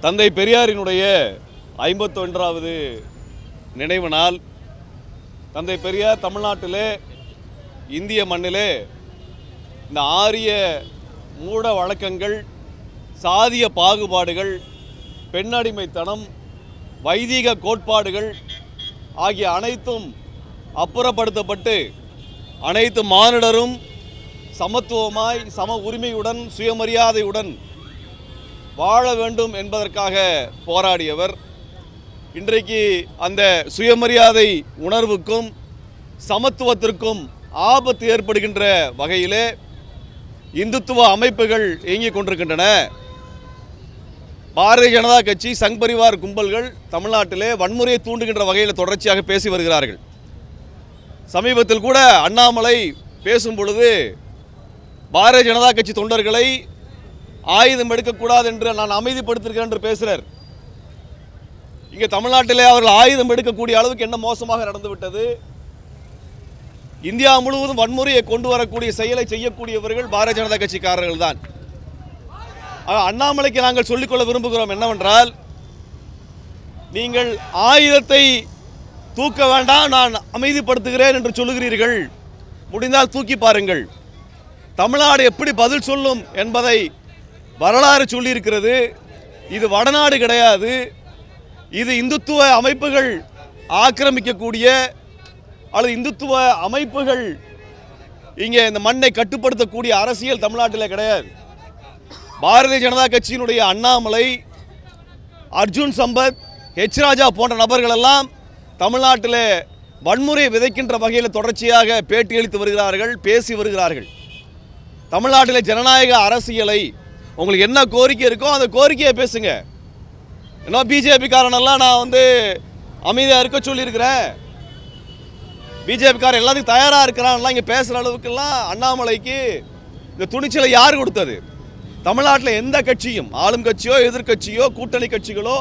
தந்தை பெரியாரினுடைய ஐம்பத்தொன்றாவது நினைவு நாள். தந்தை பெரியார் தமிழ்நாட்டிலே இந்திய மண்ணிலே இந்த ஆரிய மூட வழக்கங்கள் சாதிய பாகுபாடுகள் பெண்ணடிமைத்தனம் வைதிக கோட்பாடுகள் ஆகிய அனைத்தும் அப்புறப்படுத்தப்பட்டு அனைத்து மானிடரும் சமத்துவமாய் சம உரிமையுடன் சுயமரியாதையுடன் வாழ வேண்டும் என்பதற்காக போராடியவர். இன்றைக்கு அந்த சுயமரியாதை உணர்வுக்கும் சமத்துவத்திற்கும் ஆபத்து ஏற்படுகின்ற வகையிலே இந்துத்துவ அமைப்புகள் இயங்கிக் கொண்டிருக்கின்றன. பாரதிய ஜனதா கட்சி சங் பரிவார் கும்பல்கள் தமிழ்நாட்டிலே வன்முறையை தூண்டுகின்ற வகையில் தொடர்ச்சியாக பேசி வருகிறார்கள். சமீபத்தில் கூட அண்ணாமலை பேசும் பொழுது பாரதிய ஜனதா கட்சி தொண்டர்களை ஆயுதம் எடுக்கக்கூடாது என்று நான் அமைதிப்படுத்திருக்கிறேன் என்று பேசுகிறார் இங்கே தமிழ்நாட்டிலே அவர்கள் ஆயுதம் எடுக்கக்கூடிய அளவுக்கு என்ன மோசமாக நடந்துவிட்டது? இந்தியா முழுவதும் வன்முறையை கொண்டு வரக்கூடிய செயலை செய்யக்கூடியவர்கள் பாரதிய ஜனதா கட்சிக்காரர்கள் தான். அண்ணாமலைக்கு நாங்கள் சொல்லிக்கொள்ள விரும்புகிறோம் என்னவென்றால் நீங்கள் ஆயுதத்தை தூக்க வேண்டாம் நான் அமைதிப்படுத்துகிறேன் என்று சொல்லுகிறீர்கள். முடிந்தால் தூக்கி பாருங்கள். தமிழ்நாடு எப்படி பதில் சொல்லும் என்பதை வரலாறு சொல்லியிருக்கிறது. இது வடநாடு கிடையாது. இது இந்துத்துவ அமைப்புகள் ஆக்கிரமிக்கக்கூடிய அல்லது இந்துத்துவ அமைப்புகள் இங்கே இந்த மண்ணை கட்டுப்படுத்தக்கூடிய அரசியல் தமிழ்நாட்டில் கிடையாது. பாரதிய ஜனதா கட்சியினுடைய அண்ணாமலை அர்ஜுன் சம்பத் ஹெச் ராஜா போன்ற நபர்கள் எல்லாம் தமிழ்நாட்டில் வன்முறை விதைக்கின்ற வகையில் தொடர்ச்சியாக பேட்டியளித்து வருகிறார்கள் பேசி வருகிறார்கள். தமிழ்நாட்டில் ஜனநாயக அரசியலை உங்களுக்கு என்ன கோரிக்கை இருக்கோ அந்த கோரிக்கையை பேசுங்க. ஏன்னா பிஜேபிக்காரனெல்லாம் நான் வந்து அமைதியாக இருக்க சொல்லியிருக்கிறேன். பிஜேபிக்காரன் எல்லாத்துக்கும் தயாராக இருக்கிறான்லாம் இங்கே பேசுகிற அளவுக்குலாம் அண்ணாமலைக்கு இந்த துணிச்சலை யார் கொடுத்தது? தமிழ்நாட்டில் எந்த கட்சியும் ஆளும் கட்சியோ எதிர்க்கட்சியோ கூட்டணி கட்சிகளோ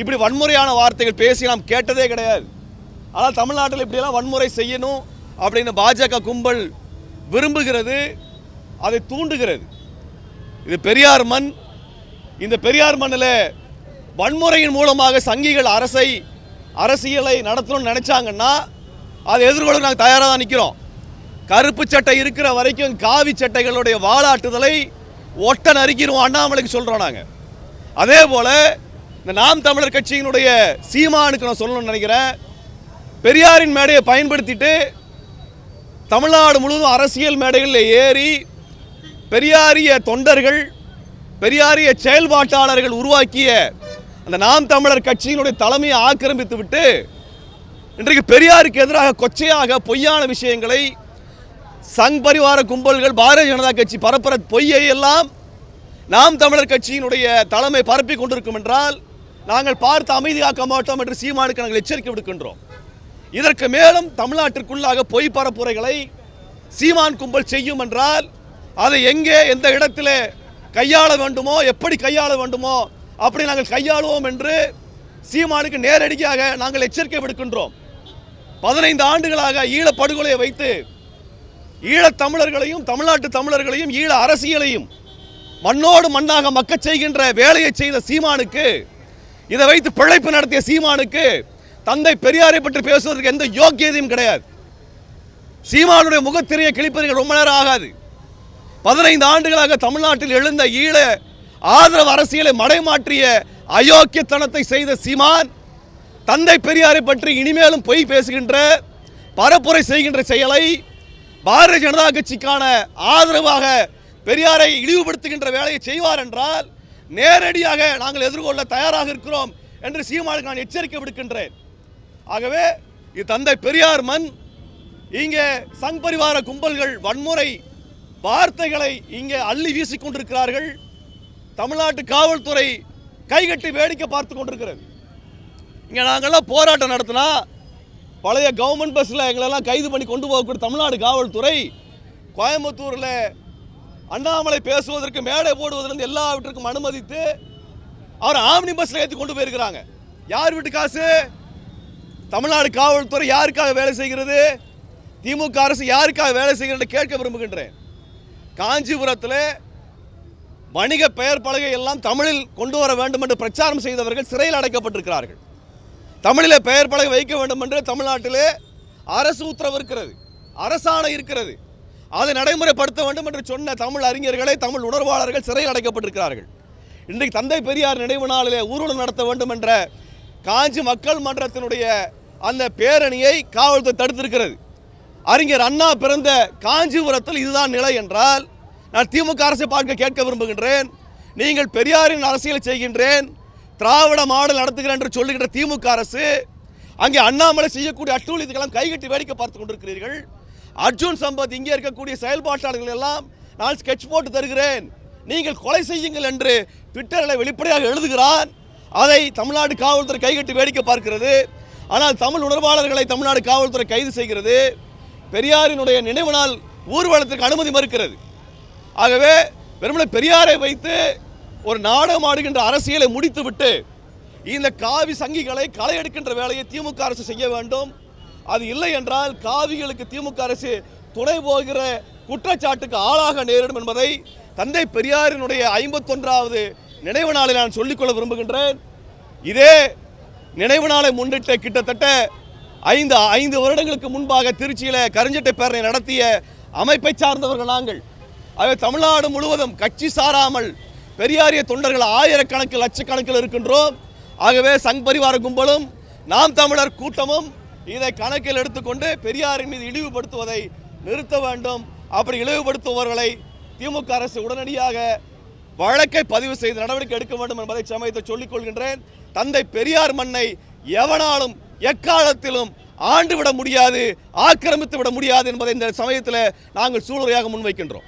இப்படி வன்முறையான வார்த்தைகள் பேசி நாம் கேட்டதே கிடையாது. ஆனால் தமிழ்நாட்டில் இப்படியெல்லாம் வன்முறை செய்யணும் அப்படின்னு பாஜக கும்பல் விரும்புகிறது அதை தூண்டுகிறது. இது பெரியார் மண். இந்த பெரியார் மண்ணில் வன்முறையின் மூலமாக சங்கிகள் அரசை அரசியலை நடத்தணும்னு நினச்சாங்கன்னா அதை எதிர்கொள்ள நாங்கள் தயாராக தான் நிற்கிறோம் கருப்பு சட்டை இருக்கிற வரைக்கும் காவி சட்டைகளுடைய வாலாட்டுதலை ஒட்ட நறுக்கிடுவோம் அண்ணாமலைக்கு சொல்கிறோம் நாங்கள் அதே போல் இந்த நாம் தமிழர் கட்சியினுடைய சீமானுக்கு நான் சொல்லணும்னு நினைக்கிறேன். பெரியாரின் மேடையை பயன்படுத்திட்டு தமிழ்நாடு முழுவதும் அரசியல் மேடைகளில் ஏறி பெரியாரிய தொண்டர்கள் பெரியாரிய செயல்பாட்டாளர்கள் உருவாக்கிய அந்த நாம் தமிழர் கட்சியினுடைய தலைமையை ஆக்கிரமித்து விட்டு இன்றைக்கு பெரியாருக்கு எதிராக கொச்சையாக பொய்யான விஷயங்களை சங் பரிவார கும்பல்கள் பாரதிய ஜனதா கட்சி பரப்புற பொய்யை எல்லாம் நாம் தமிழர் கட்சியினுடைய தலைமை பரப்பி கொண்டிருக்கும் என்றால் நாங்கள் பார்த்து அமைதி காக்க மாட்டோம் என்று சீமானுக்கு நாங்கள் எச்சரிக்கை விடுக்கின்றோம். இதற்கு மேலும் தமிழ்நாட்டிற்குள்ளாக பொய் பரப்புரைகளை சீமான் கும்பல் செய்யும் என்றால் அதை எங்கே எந்த இடத்துல கையாள வேண்டுமோ எப்படி கையாள வேண்டுமோ அப்படி நாங்கள் கையாளுவோம் என்று சீமானுக்கு நேரடியாக நாங்கள் எச்சரிக்கை விடுக்கின்றோம். பதினைந்து ஆண்டுகளாக ஈழ படுகொலையை வைத்து ஈழத் தமிழர்களையும் தமிழ்நாட்டு தமிழர்களையும் ஈழ அரசியலையும் மண்ணோடு மண்ணாக மக்கச் செய்கின்ற வேலையை செய்த சீமானுக்கு இதை வைத்து பிழைப்பு நடத்திய சீமானுக்கு தந்தை பெரியாரை பற்றி பேசுவதற்கு எந்த யோக்கியதையும் கிடையாது. சீமானுடைய முகத்திரையை கிழிப்பதற்கு ரொம்ப நேரம் ஆகாது. பதினைந்து ஆண்டுகளாக தமிழ்நாட்டில் எழுந்த ஈழ ஆதரவு அரசியலை மடைமாற்றிய அயோக்கியத்தனத்தை செய்த சீமான் தந்தை பெரியாரை பற்றி இனிமேலும் பொய் பேசுகின்ற பரப்புரை செய்கின்ற செயலை பாரதிய ஜனதா கட்சிக்கான ஆதரவாக பெரியாரை இழிவுபடுத்துகின்ற வேலையை செய்வார் என்றால் நேரடியாக நாங்கள் எதிர்கொள்ள தயாராக இருக்கிறோம் என்று சீமானுக்கு நான் எச்சரிக்கை விடுக்கின்றேன். ஆகவே இது தந்தை பெரியார் மண் இங்கே சங் பரிவார கும்பல்கள் வன்முறை வார்த்தைகளை இங்கே அள்ளி வீசிக்கொண்டிருக்கிறார்கள். தமிழ்நாட்டு காவல்துறை கைகட்டி வேடிக்கை பார்த்து கொண்டிருக்கிறது. இங்கே நாங்கள்லாம் போராட்டம் நடத்தினா பழைய கவர்மெண்ட் பஸ்ஸில் எங்களெல்லாம் கைது பண்ணி கொண்டு போகக்கூடிய தமிழ்நாடு காவல்துறை கோயம்புத்தூரில் அண்ணாமலை பேசுவதற்கு மேடை போடுவதிலிருந்து எல்லாவற்றுக்கும் அனுமதித்து அவர் ஆம்னி பஸ்ஸில் ஏற்றி கொண்டு போயிருக்கிறாங்க. யார் வீட்டு காசு? தமிழ்நாடு காவல்துறை யாருக்காக வேலை செய்கிறது? திமுக அரசு யாருக்காக வேலை செய்கிறது கேட்க விரும்புகின்றேன். காஞ்சிபுரத்தில் வணிக பெயர் பலகை எல்லாம் தமிழில் கொண்டு வர வேண்டும் என்று பிரச்சாரம் செய்தவர்கள் சிறையில் அடைக்கப்பட்டிருக்கிறார்கள். தமிழில் பெயர் பலகை வைக்க வேண்டும் என்று தமிழ்நாட்டிலே அரசு உத்தரவு இருக்கிறது அரசாணை இருக்கிறது. அதை நடைமுறைப்படுத்த வேண்டும் என்று சொன்ன தமிழ் அறிஞர்களை தமிழ் உணர்வாளர்கள் சிறையில் அடைக்கப்பட்டிருக்கிறார்கள். இன்றைக்கு தந்தை பெரியார் நினைவு நாளிலே ஊர்வலம் நடத்த வேண்டும் என்ற காஞ்சி மக்கள் மன்றத்தினுடைய அந்த பேரணியை காவல்துறை தடுத்திருக்கிறது. அறிஞர் அண்ணா பிறந்த காஞ்சிபுரத்தில் இதுதான் நிலை என்றால் நான் திமுக அரசை பார்க்க கேட்க விரும்புகின்றேன். நீங்கள் பெரியாரின் அரசியலை செய்கின்றேன். திராவிட மாடல் நடத்துகிறேன் என்று சொல்லுகின்ற திமுக அரசு அங்கே அண்ணாமலை செய்யக்கூடிய அட்டூழியத்துக்கெல்லாம் கைகட்டி வேடிக்கை பார்த்து கொண்டிருக்கிறீர்கள். அர்ஜுன் சம்பத் இங்கே இருக்கக்கூடிய செயல்பாட்டாளர்கள் எல்லாம் நான் ஸ்கெட்ச் போட்டு தருகிறேன். நீங்கள் கொலை செய்யுங்கள் என்று ட்விட்டரில் வெளிப்படையாக எழுதுகிறான். அதை தமிழ்நாடு காவல்துறை கைகட்டி வேடிக்கை பார்க்கிறது. ஆனால் தமிழ் உணர்வாளர்களை தமிழ்நாடு காவல்துறை கைது செய்கிறது. பெரியாரினுடைய நினைவு நாள் ஊர்வலத்திற்கு அனுமதி மறுக்கிறது. ஆகவே வெறுமனை பெரியாரை வைத்து ஒரு நாடகம் ஆடுகின்ற அரசியலை முடித்துவிட்டு இந்த காவி சங்கிகளை களை எடுக்கின்ற வேலையை திமுக அரசு செய்ய வேண்டும். அது இல்லை என்றால் காவிகளுக்கு திமுக அரசு துணை போகிற குற்றச்சாட்டுக்கு ஆளாக நேரிடும் என்பதை தந்தை பெரியாரினுடைய ஐம்பத்தொன்றாவது நினைவு நாளை நான் சொல்லிக்கொள்ள விரும்புகின்றேன். இதே நினைவு நாளை முன்னிட்டு கிட்டத்தட்ட ஐந்து ஐந்து வருடங்களுக்கு முன்பாக திருச்சியில் கருஞ்சட்டை பேரணி நடத்திய அமைப்பை சார்ந்தவர்கள் நாங்கள். ஆகவே தமிழ்நாடு முழுவதும் கட்சி சாராமல் பெரியாரிய தொண்டர்கள் ஆயிரக்கணக்கில் லட்சக்கணக்கில் இருக்கின்றோம். ஆகவே சங் பரிவார கும்பலும் நாம் தமிழர் கூட்டமும் இதை கணக்கில் எடுத்துக்கொண்டு பெரியாரின் மீது இழிவுபடுத்துவதை நிறுத்த வேண்டும். அப்படி இழிவுபடுத்துபவர்களை திமுக அரசு உடனடியாக வழக்கை பதிவு செய்து நடவடிக்கை எடுக்க வேண்டும் என்பதை சமயத்தை சொல்லிக் கொள்கின்றேன். தந்தை பெரியார் மண்ணை எவனாலும் எக்காலத்திலும் ஆண்டு விட முடியாது ஆக்கிரமித்து விட முடியாது என்பதை இந்த சமயத்தில் நாங்கள் சூளுரையாக முன்வைக்கின்றோம்.